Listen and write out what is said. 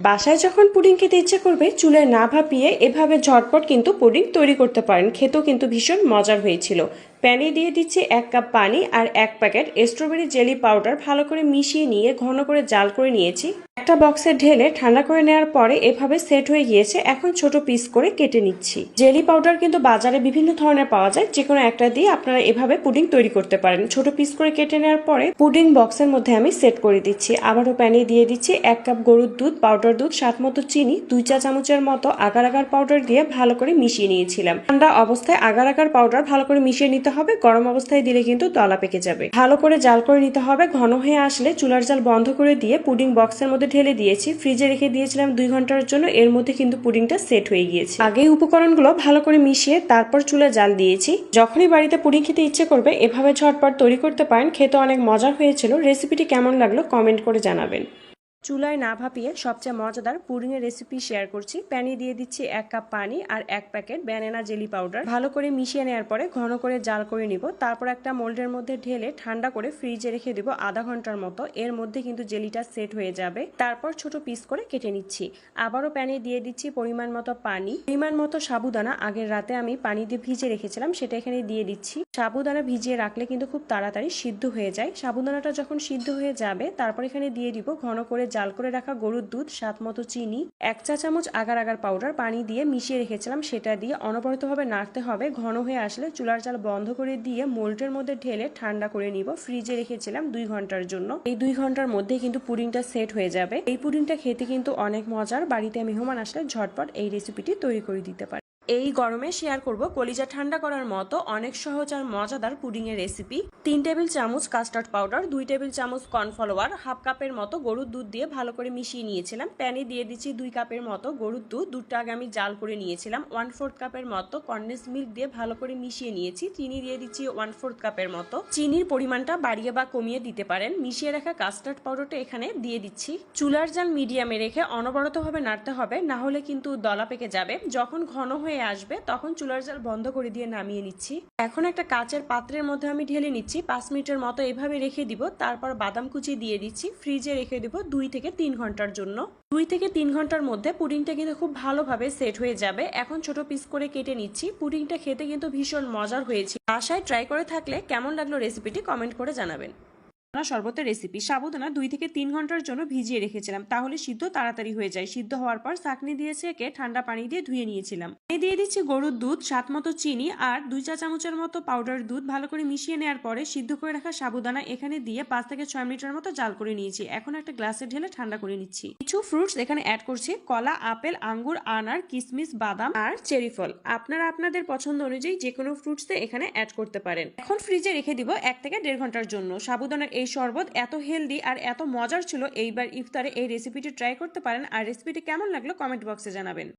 বাসায় যখন পুডিং খেতে ইচ্ছে করবে, চুলে না ভাপিয়ে এভাবে ঝটপট কিন্তু পুডিং তৈরি করতে পারেন। খেতেও কিন্তু ভীষণ মজার হয়েছিল। প্যানে দিয়ে দিচ্ছি এক কাপ পানি আর এক প্যাকেট স্ট্রবেরি জেলি পাউডার ভালো করে মিশিয়ে নিয়ে ঘন করে জাল করে নিয়েছি। একটা বক্সে ঢেলে ঠান্ডা করে নেওয়ার পরে এভাবে সেট হয়ে গিয়েছে। এখন ছোট পিস করে কেটে নিচ্ছি। জেলি পাউডার কিন্তু বাজারে বিভিন্ন ধরনের পাওয়া যায়। যে কোনো একটা দিয়ে আপনারা এভাবে পুডিং তৈরি করতে পারেন। ছোট পিস করে কেটে নেওয়ার পরে পুডিং বক্সের মধ্যে আমি সেট করে দিচ্ছি। আবারও প্যানে দিয়ে দিচ্ছি এক কাপ গরুর দুধ, পাউডার দুধ সাত মতো চিনি, দুই চা চামচের মতো আগার আগার পাউডার দিয়ে ভালো করে মিশিয়ে নিয়েছিলাম। ঠান্ডা অবস্থায় আগার আগার পাউডার ভালো করে মিশিয়ে নিতে হবে। গরম অবস্থায় দিলে কিন্তু দলা পেকে যাবে। ভালো করে জাল করে নিতে হবে। ঘন হয়ে আসলে চুলার জাল বন্ধ করে দিয়ে পুডিং বক্সের মধ্যে ঢেলে দিয়েছি ফ্রিজে রেখে দিয়েছিলাম দুই ঘণ্টার জন্য, এর মধ্যে কিন্তু পুডিংটা সেট হয়ে গিয়েছে। আগে উপকরণগুলো ভালো করে মিশিয়ে তারপর চুলে জাল দিয়েছি। যখনই বাড়িতে পুডিং খেতে ইচ্ছে করবে, এভাবে ঝটপট তৈরি করতে পারেন, খেতে অনেক মজা হয়েছিল। রেসিপিটি কেমন লাগল কমেন্ট করে জানাবেন। চুলায় না ভাপিয়ে সবচেয়ে মজাদার পুডিংয়ের রেসিপি শেয়ার করছি। প্যানে দিয়ে দিচ্ছি এক কাপ পানি আর এক প্যাকেট ব্যানানা জেলি পাউডার ভালো করে মিশিয়ে নেওয়ার পরে ঘন করে জাল করে নিব। তারপর একটা মোল্ডের মধ্যে ঢেলে ঠান্ডা করে ফ্রিজে রেখে দিব আধা ঘণ্টার মতো। এর মধ্যে কিন্তু জেলিটা সেট হয়ে যাবে। তারপর ছোট পিস করে কেটে নিচ্ছি। আবারও প্যানে দিয়ে দিচ্ছি পরিমাণ মতো পানি। পরিমাণ মতো সাবুদানা। আগের রাতে আমি পানি দিয়ে ভিজে রেখেছিলাম, সেটা এখানে দিয়ে দিচ্ছি। সাবুদানা ভিজিয়ে রাখলে কিন্তু খুব তাড়াতাড়ি সিদ্ধ হয়ে যায়। সাবুদানাটা যখন সিদ্ধ হয়ে যাবে, তারপর এখানে দিয়ে দিব ঘন করে জাল করে রাখা গরুর দুধ, স্বাদ মতো চিনি, এক চা চামচ আগার আগার পাউডার পানি দিয়ে মিশিয়ে রেখেছিলাম সেটা দিয়ে অনবরতভাবে নাড়তে হবে। ঘন হয়ে আসলে চুলার জাল বন্ধ করে দিয়ে মোল্টের মধ্যে ঢেলে ঠান্ডা করে নিব। ফ্রিজে রেখেছিলাম দুই ঘণ্টার জন্য। এই দুই ঘণ্টার মধ্যে কিন্তু পুডিংটা সেট হয়ে যাবে। এই পুডিংটা খেতে কিন্তু অনেক মজার। বাড়িতে মেহমান আসলে ঝটপট এই রেসিপিটি তৈরি করে দিতে পারে এই গরমে শেয়ার করব কলিজা ঠান্ডা করার মতো অনেক সহজ আর মজাদার পুডিং এর রেসিপি তিন টেবিল চামচ কাস্টার্ড পাউডার দুই টেবিল চামচ কর্নফ্লাওয়ার হাফ কাপের মতো গরুর দুধ দিয়ে ভালো করে মিশিয়ে নিয়েছিলাম। প্যানে দিয়ে দিচ্ছি দুই কাপের মতো গরুর দুধ। দুধটা আগে আমি জাল করে নিয়েছিলাম। ওয়ান ফোর্থ কাপের মতো কন্ডেন্স মিল্ক দিয়ে ভালো করে মিশিয়ে নিয়েছি। চিনি দিয়ে দিচ্ছি ওয়ান ফোর্থ কাপের মতো। চিনির পরিমাণটা বাড়িয়ে বা কমিয়ে দিতে পারেন। মিশিয়ে রাখা কাস্টার্ড পাউডারটা এখানে দিয়ে দিচ্ছি। চুলার জাল মিডিয়ামে রেখে অনবরতভাবে নাড়তে হবে, না হলে কিন্তু দলা পেকে যাবে। যখন ঘন হয়ে আসবে, তখন চুলার জাল বন্ধ করে দিয়ে নামিয়ে নিচ্ছি। এখন একটা কাচের পাত্রের মধ্যে আমি ঢেলে নিচ্ছি। পাঁচ মিনিটের মতো এভাবে রেখে দিব। তারপর বাদাম কুচি দিয়ে দিচ্ছি। ফ্রিজে রেখে দিব দুই থেকে তিন ঘণ্টার জন্য। দুই থেকে তিন ঘণ্টার মধ্যে পুডিংটা কিন্তু খুব ভালোভাবে সেট হয়ে যাবে। এখন ছোট পিস করে কেটে নিচ্ছি। পুডিংটা খেতে কিন্তু ভীষণ মজার হয়েছে বাসায় ট্রাই করে থাকলে কেমন লাগল রেসিপিটি কমেন্ট করে জানাবেন। সাবুদানা শরবতের রেসিপি সাবুদানা দুই থেকে তিন ঘণ্টার জন্য ভিজিয়ে রেখেছিলাম। তাহলে সিদ্ধ তাড়াতাড়ি হয়ে যায়। সিদ্ধ হওয়ার পর চাকনি দিয়ে ছেঁকে ঠান্ডা পানি দিয়ে ধুয়ে নিয়েছিলাম। দিয়ে দিচ্ছি গরুর দুধ, স্বাদ মতো চিনি আর দুই চা চামচের মতো পাউডার দুধ ভালো করে মিশিয়ে নেওয়ার পরে সিদ্ধ করে রাখা সাবুদানা এখানে দিয়ে পাঁচ থেকে ছয় মিনিটের মতো জাল করে নিয়েছি। এখন একটা গ্লাসে ঢেলে ঠান্ডা করে নিচ্ছি। কিছু ফ্রুটস এখানে অ্যাড করছি। কলা, আপেল, আঙ্গুর, আনার, কিসমিস, বাদাম আর চেরি ফল। আপনারা আপনাদের পছন্দ অনুযায়ী যে কোনো ফ্রুটস এখানে অ্যাড করতে পারেন। এখন ফ্রিজে রেখে দিব এক থেকে দেড় ঘণ্টার জন্য। সাবুদানার এই শরবত এত হেলদি আর এত মজার ছিল। এইবার ইফতারে এই রেসিপিটি ট্রাই করতে পারেন। আর রেসিপিটি কেমন লাগল কমেন্ট বক্সে জানাবেন।